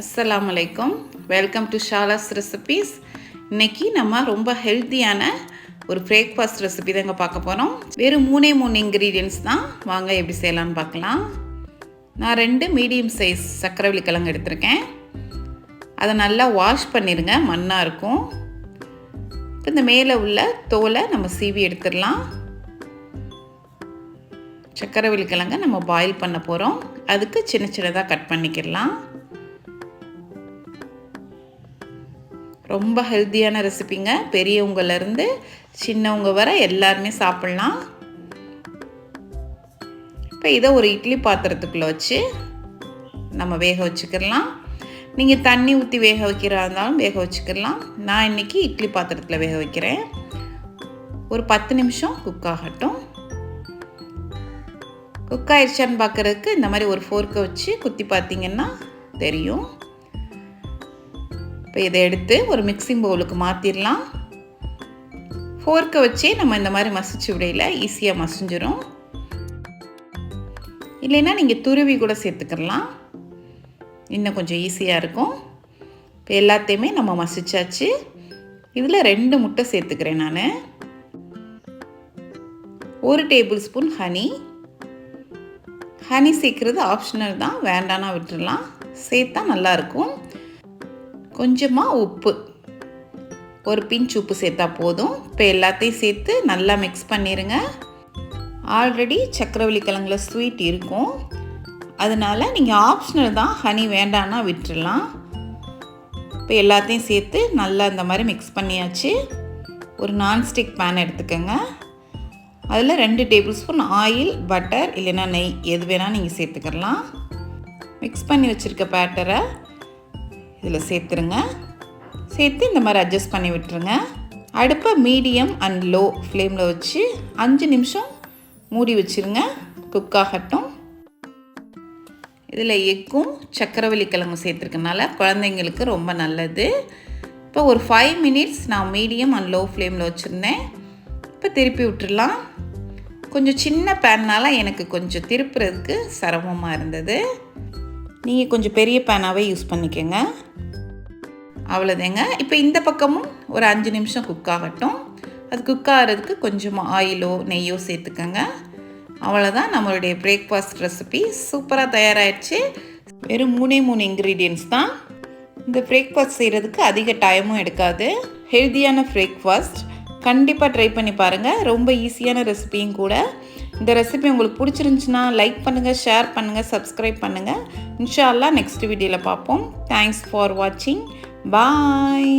அஸ்ஸலாமு அலைக்கும் welcome to ஷாலாஸ் recipes இன்னைக்கு நம்ம ரொம்ப ஹெல்த்தியான ஒரு பிரேக்ஃபாஸ்ட் ரெசிபி தாங்க பார்க்க போகிறோம் வெறும் மூணே மூணு இன்க்ரீடியன்ஸ் தான். வாங்க எப்படி செய்யலாம்னு பார்க்கலாம். நான் ரெண்டு மீடியம் சைஸ் சக்கரவள்ளி கிழங்கு எடுத்திருக்கேன். அதை நல்லா வாஷ் பண்ணிடுங்க மண்ணாக இருக்கும். இப்போ இந்த மேலே உள்ள தோலை நம்ம சீவி எடுத்துடலாம். சக்கரவள்ளி கிழங்க நம்ம பாயில் பண்ண போகிறோம் அதுக்கு சின்ன சின்னதாக கட் பண்ணிக்கிடலாம். ரொம்ப ஹெல்த்தியான ரெசிபிங்க பெரியவங்கலேருந்து சின்னவங்க வர எல்லாருமே சாப்பிட்லாம். இப்போ இதை ஒரு இட்லி பாத்திரத்துக்குள்ளே வச்சு நம்ம வேக வச்சுக்கிடலாம். நீங்கள் தண்ணி ஊற்றி வேக வைக்கிறா இருந்தாலும் வேக வச்சுக்கிடலாம். நான் இன்றைக்கி இட்லி பாத்திரத்தில் வேக வைக்கிறேன். ஒரு பத்து நிமிஷம் குக் ஆகட்டும். குக் ஆயிடுச்சான்னு பார்க்குறதுக்கு இந்த மாதிரி ஒரு ஃபோர்க்கை வச்சு குத்தி பார்த்தீங்கன்னா தெரியும். இப்போ இதை எடுத்து ஒரு மிக்சிங் பவுலுக்கு மாற்றிடலாம் ஃபோர்க்கை வச்சே நம்ம இந்த மாதிரி மசிச்சு விடையில் ஈஸியாக மசிஞ்சிரும். இல்லைன்னா நீங்கள் துருவி கூட சேர்த்துக்கலாம். இன்னும் கொஞ்சம் ஈஸியாக இருக்கும். இப்போ எல்லாத்தையுமே நம்ம மசிச்சாச்சு. இதில் ரெண்டு முட்டை சேர்த்துக்கிறேன் நான். ஒரு டேபிள் ஸ்பூன் ஹனி ஹனி சேர்க்குறது ஆப்ஷனல் தான். வேண்டானா விட்டுடலாம் சேர்த்தா நல்லாயிருக்கும் கொஞ்சமாக உப்பு. ஒரு பிஞ்ச் உப்பு சேர்த்தா போதும். இப்போ எல்லாத்தையும் சேர்த்து நல்லா மிக்ஸ் பண்ணிடுங்க ஆல்ரெடி சக்கரவள்ளி கிழங்குல ஸ்வீட் இருக்கும். அதனால் நீங்கள் ஆப்ஷனல் தான் ஹனி வேண்டான்னா விட்டுடலாம் இப்போ எல்லாத்தையும் சேர்த்து நல்லா இந்த மாதிரி மிக்ஸ் பண்ணியாச்சு. ஒரு நான்ஸ்டிக் பேன் எடுத்துக்கோங்க. அதில் ரெண்டு டேபிள் ஸ்பூன் ஆயில் பட்டர் இல்லைன்னா நெய் எது வேணால் நீங்கள் சேர்த்துக்கலாம். மிக்ஸ் பண்ணி வச்சுருக்க பேட்டரை இதில் சேர்த்துருங்க. சேர்த்து இந்த மாதிரி அட்ஜஸ்ட் பண்ணி விட்டுருங்க. அடுப்பை மீடியம் அண்ட் லோ ஃப்ளேமில் வச்சு அஞ்சு நிமிஷம் மூடி வச்சுருங்க. குக் ஆகட்டும். இதில் எக்கும் சக்கரவள்ளி கிழங்கு சேர்த்துருக்கனால குழந்தைங்களுக்கு ரொம்ப நல்லது. இப்போ ஒரு ஃபைவ் மினிட்ஸ் நான் மீடியம் அண்ட் லோ ஃப்ளேமில் வச்சுருந்தேன். இப்போ திருப்பி விட்டுடலாம். கொஞ்சம் சின்ன பேன்னால் எனக்கு கொஞ்சம் திருப்புறதுக்கு சிரமமாக இருந்தது. நீங்கள் கொஞ்சம் பெரிய பேனாகவே யூஸ் பண்ணிக்கோங்க. அவ்வளோதேங்க இப்போ இந்த பக்கமும் ஒரு அஞ்சு நிமிஷம் குக் ஆகட்டும். அது குக் ஆகிறதுக்கு கொஞ்சம் ஆயிலோ நெய்யோ சேர்த்துக்கோங்க. அவ்வளோதான் நம்மளுடைய பிரேக்ஃபாஸ்ட் ரெசிபி சூப்பராக தயாராகிடுச்சு வெறும் மூணே மூணு இன்க்ரீடியன்ஸ் தான். இந்த பிரேக்ஃபாஸ்ட் செய்கிறதுக்கு அதிக டைமும் எடுக்காது. ஹெல்த்தியான பிரேக்ஃபாஸ்ட் கண்டிப்பாக ட்ரை பண்ணி பாருங்கள் ரொம்ப ஈஸியான ரெசிபியும் கூட. இந்த ரெசிபி உங்களுக்கு பிடிச்சிருந்துச்சுன்னா லைக் பண்ணுங்கள் ஷேர் பண்ணுங்கள் சப்ஸ்கிரைப் பண்ணுங்கள் இன்ஷால்லா நெக்ஸ்ட் வீடியோவில் பார்ப்போம். தேங்க்ஸ் ஃபார் வாட்சிங் பாய்